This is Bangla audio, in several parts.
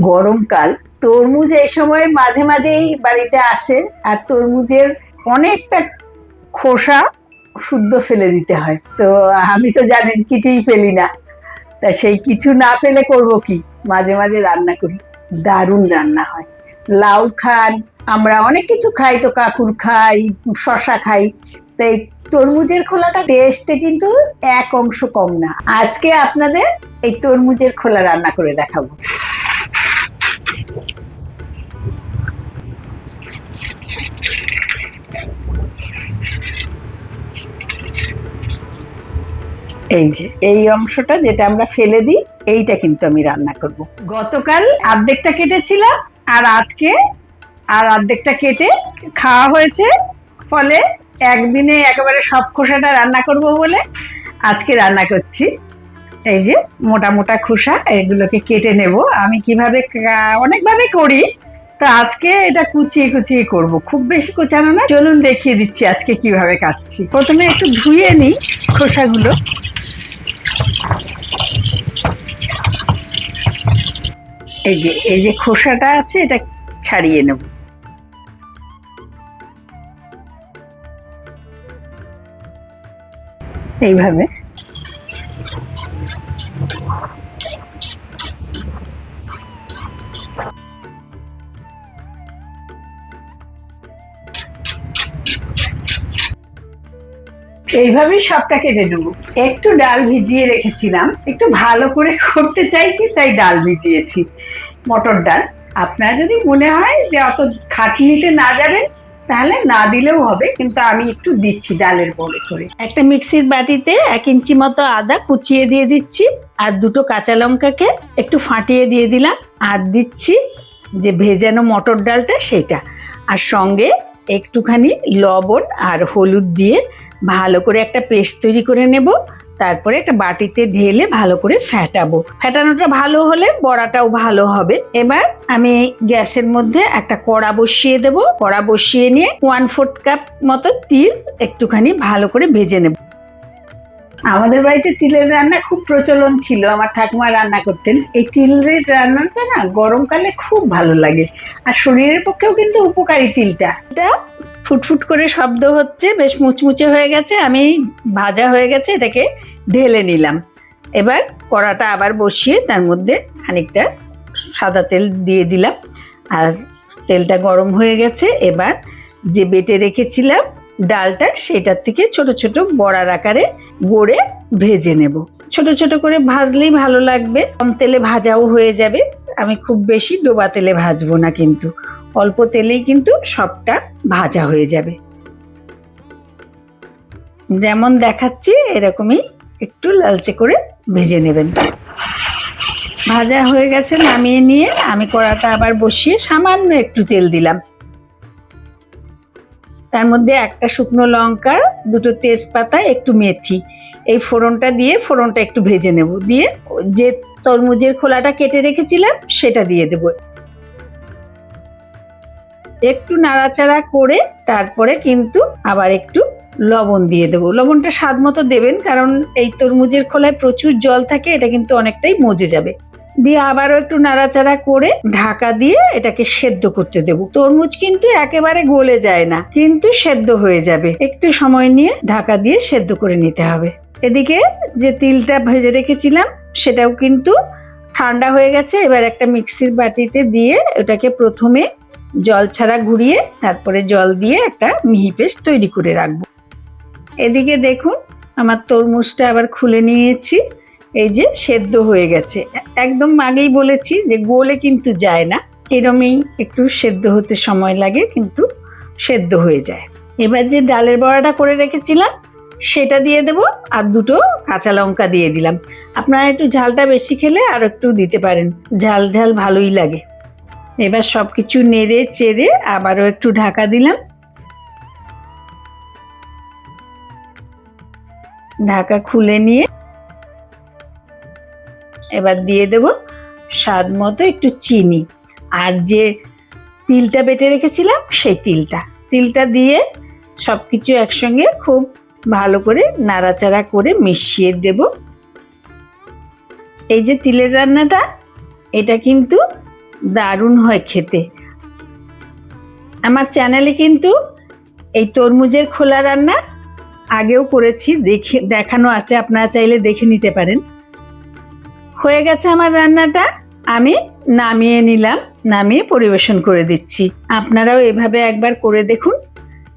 গরমকাল। তরমুজ এই সময় মাঝে মাঝেই বাড়িতে আসে আর তরমুজের অনেকটা খোসা শুদ্ধ ফেলে দিতে হয়। তো আমি তো জানেন কিছুই ফেলি না। তা সেই কিছু না ফেলে করব কি? মাঝে মাঝে রান্না করি। দারুণ রান্না হয়। লাউ খান, আমরা অনেক কিছু খাই তো, কাকুর খাই শশা খাই। তাই তরমুজের খোলাটা টেস্টে কিন্তু এক অংশ কম না। আজকে আপনাদের এই তরমুজের খোলা রান্না করে দেখাবো। এই যে, এই অংশটা যেটা আমরা ফেলে দিই, এইটা কিন্তু আমি রান্না করব। গতকাল অর্ধেকটা কেটেছিলাম, আর আজকে আর অর্ধেকটা কেটে খাওয়া হয়েছে, ফলে একদিনে একেবারে সব খোসাটা রান্না করব বলে আজকে রান্না করছি। এই যে, মোটা মোটা খোসা, এগুলোকে কেটে নেব। আমি কীভাবে অনেকভাবে করি তো আজকে এটা কুচিয়ে কুচিয়ে করব। খুব বেশি কুচানো না চলুন দেখিয়ে দিচ্ছি আজকে কীভাবে কাটছি। প্রথমে একটু ধুয়ে নিই খোসাগুলো। এই যে এই যে খোসাটা আছে, এটা ছাড়িয়ে নেব। এইভাবে। এইভাবেই সবটা কেটে নেব। একটু ডাল ভিজিয়ে রেখেছিলাম। একটু ভালো করে করতে চাইছি, তাই ডাল ভিজিয়েছি। মটর ডাল। আপনার যদি মনে হয় যে অত খাটনিতে না যাবেন, তাহলে না দিলেও হবে, কিন্তু আমি একটু দিচ্ছি ডালের বড়ে করে। একটা মিক্সির বাটিতে এক ইঞ্চি মতো আদা কুচিয়ে দিয়ে দিচ্ছি, আর দুটো কাঁচা লঙ্কাকে একটু ফাটিয়ে দিয়ে দিলাম, আর দিচ্ছি যে ভেজানো মটর ডালটা সেটা আর সঙ্গে একটুখানি লবণ আর হলুদ দিয়ে ভালো করে একটা পেস্ট তৈরি করে নেব। তারপরে একটা বাটিতে ঢেলে ভালো করে ফ্যাটাবো ফ্যাটানোটা ভালো হলে বড়াটাও ভালো হবে। এবার আমি গ্যাসের মধ্যে একটা কড়া বসিয়ে দেব। কড়া বসিয়ে নিয়ে ওয়ান ফোর্থ কাপ মতো তিল একটুখানি ভালো করে ভেজে নেব। আমাদের বাড়িতে তিলের রান্না খুব প্রচলন ছিল। আমার ঠাকুমা রান্না করতেন। এই তিলের রান্নাটা না গরমকালে খুব ভালো লাগে। আর শরীরের পক্ষেও কিন্তু উপকারী তিলটা। এটা ফুটফুট করে শব্দ হচ্ছে, বেশ মুচমুচে হয়ে গেছে। আমি ভাজা হয়ে গেছে, এটাকে ঢেলে নিলাম। এবার কড়াটা আবার বসিয়ে তার মধ্যে খানিকটা সাদা তেল দিয়ে দিলাম। আর তেলটা গরম হয়ে গেছে। এবার যে বেটে রেখেছিলাম ডালটা সেটার থেকে ছোট ছোট বড়ার আকারে গড়ে ভেজে নেব। ছোট ছোট করে ভাজলেই ভালো লাগবে। কম তেলে ভাজাও হয়ে যাবে। আমি খুব বেশি ডোবা তেলে ভাজবো না কিন্তু। অল্প তেলেই কিন্তু সবটা ভাজা হয়ে যাবে। যেমন দেখাচ্ছি, এরকমই একটু লালচে করে ভেজে নেবেন। ভাজা হয়ে গেছে, নামিয়ে নিয়ে আমি কড়াটা আবার বসিয়ে সামান্য একটু তেল দিলাম। তার মধ্যে একটা শুকনো লঙ্কা, দুটো তেজপাতা, একটু মেথি। এই ফোড়নটা দিয়ে ফোড়নটা একটু ভেজে নেব। দিয়ে যে তরমুজের খোলাটা কেটে রেখেছিলাম, সেটা দিয়ে দেবো। একটু নাড়াচাড়া করে তারপরে কিন্তু আবার একটু লবণ দিয়ে দেবো। লবণটা স্বাদ মতো দেবেন, কারণ এই তরমুজের খোলায় প্রচুর জল থাকে, এটা কিন্তু অনেকটাই মজে যাবে। দিয়ে আবারও একটু নাড়াচাড়া করে ঢাকা দিয়ে এটাকে সেদ্ধ করতে দেবো। তরমুজ কিন্তু একেবারে গলে যায় না, কিন্তু সেদ্ধ হয়ে যাবে। একটু সময় নিয়ে ঢাকা দিয়ে সেদ্ধ করে নিতে হবে। এদিকে যে তিলটা ভেজে রেখেছিলাম, সেটাও কিন্তু ঠান্ডা হয়ে গেছে। এবার একটা মিক্সির বাটিতে দিয়ে ওটাকে প্রথমে জল ছাড়া ঘুরিয়ে, তারপরে জল দিয়ে একটা মিহি পেস্ট তৈরি করে রাখব। এদিকে দেখুন, আমার তরমুজটা আবার খুলে নিয়েছি। এই যে সেদ্ধ হয়ে গেছে। একদম আগেই বলেছি যে গোলে কিন্তু যায় না। এরমই একটু সেদ্ধ হতে সময় লাগে, কিন্তু সেদ্ধ হয়ে যায়। এবার যে ডালের বড়াটা করে রেখেছিলাম, সেটা দিয়ে দেব আর দুটো কাঁচা লঙ্কা দিয়ে দিলাম। আপনারা একটু ঝালটা বেশি খেলে আর একটু দিতে পারেন। ঝাল ঝাল ভালোই লাগে। এবার সব কিছু নেড়ে চেড়ে আবারও একটু ঢাকা দিলাম। ঢাকা খুলে নিয়ে এবার দিয়ে দেব স্বাদ মতো একটু চিনি। আর যে তিলটা বেটে রেখেছিলাম সেই তিলটা। তিলটা দিয়ে সব কিছু একসঙ্গে খুব ভালো করে নাড়াচাড়া করে মিশিয়ে দেব। এই যে তিলের রান্নাটা, এটা কিন্তু দারুণ হয় খেতে। আমার চ্যানেলে কিন্তু এই তরমুজের খোলা রান্না আগেও করেছি, দেখে দেখানো আছে, আপনারা চাইলে দেখে নিতে পারেন। হয়ে গেছে আমার রান্নাটা। আমি নামিয়ে নিলাম, নামিয়ে পরিবেশন করে দিচ্ছি। আপনারাও এভাবে একবার করে দেখুন,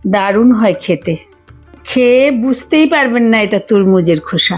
দারুণ হয় খেতে। খেয়ে বুঝতেই পারবেন না এটা তরমুজের খোসা।